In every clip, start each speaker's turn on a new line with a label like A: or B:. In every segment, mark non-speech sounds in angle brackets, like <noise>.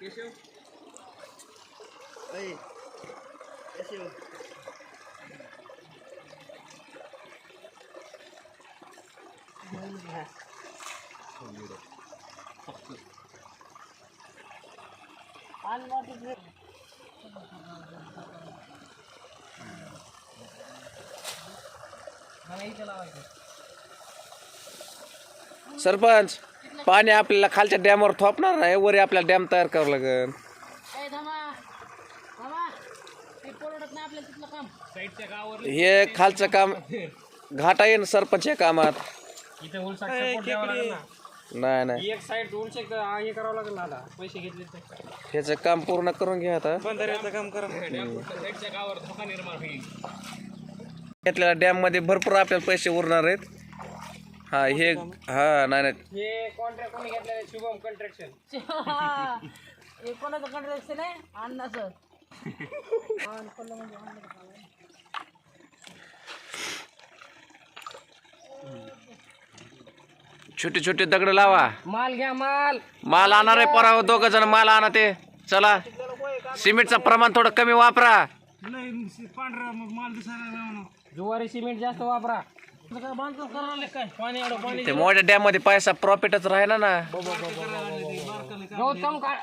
A: केशव
B: अय, कशी हो?
A: मला इथं लावायचं
C: सरपंच पाणी आपल्याला खालच्या डॅमवर थोपणार नाही वरी आपल्याला डॅम तयार करावं लागेल. हे खालचं काम घाटा येईन सरपंच या कामात.
A: इथं उलसाक सपोर्ट द्यावा लागेल ना.
C: नाही नाही.
A: एक साईड उलशेक हे करावं लागेल ना आता पैसे घेतले तर.
C: ह्याचं काम पूर्ण करून घ्या आता.
A: बंधाऱ्याचं काम करा. <laughs> साईडच्या गावावर धोका निर्माण होईल.
C: घेतलेल्या डॅममध्ये भरपूर आपल्याला पैसे उरणार आहेत. हा हे हा नाही नाही.
A: हे कॉन्ट्रॅक्ट कोणी घेतलेलं शुभम कन्स्ट्रक्शन <laughs>
D: हे कोणाचं कंट्रॅक्शन आहे? अण्णाचं. आणि कोणाला म्हणजे अण्णाचं काम आहे.
C: छोटे छोटे दगड लावा.
A: माल घ्या माल.
C: माल आणणार आहे पराव दोघ जण माल आणा ते. चला. सिमेंटचं प्रमाण थोडं कमी वापरा.
A: पांढरा माल दिसायला जुवारी सिमेंट जास्त वापरा. काय बांधकाम करायला काय पाणी एवढं पाणी
C: ते मोठ्या डॅममध्ये पैसा प्रॉफिटच राहिला ना.
A: गौतम काय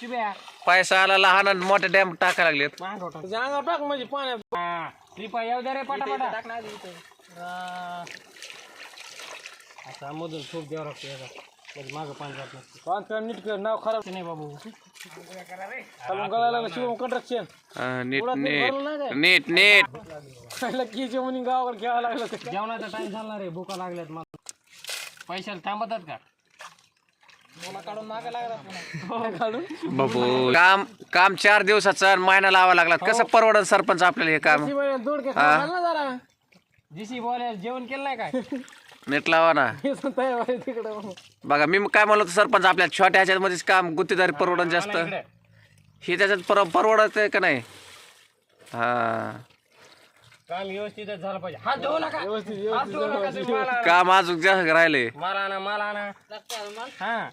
A: शिब्या
C: पैसा आला लहान आणि मोठ्या डॅम टाकायला लागलेत.
A: अंगावर टाक म्हणजे पाण्यात रिपा येऊ दे रे पटापटा टाक ना आता मधून खूप द्यावं लागतं याला म्हणजे मागं पाणी जात नीट. कर नाव खराब नाही बाबू खालून गळायला लागलं शिवम कंस्ट्रक्शन
C: हा, नीट नीट नीट नीट.
A: म्हणून गावाकडे खेळायला लागलं जेवणाचा टाइम झाला रे भुका लागल्यात मला. पैशाला थांबतात का? काढून
C: बाबू काम काम चार दिवसाचं महिना लावा लागला. कसं परवडत सरपंच आपल्याला हे काम?
A: दोडके जरा. जीसी बोले जेवण केलं नाही काय?
C: नीट लावा ना.
A: हे तयार आहे तिकडं
C: बघा मी काय म्हणलो होतो सरपंच आपल्या छोट्या ह्याच्यामध्येच काम गुत्तेदारी परवडत जास्त.
A: इकडे.
C: हे त्याच्यात पर परवडत आहे का नाही? हा.
A: काम व्यवस्थितच झालं पाहिजे. हात धुवू नका. हात धुवू नका तुम्ही मला
C: काम अजून जास्त राहिले.
A: मला आणा मला
D: मला
A: हा.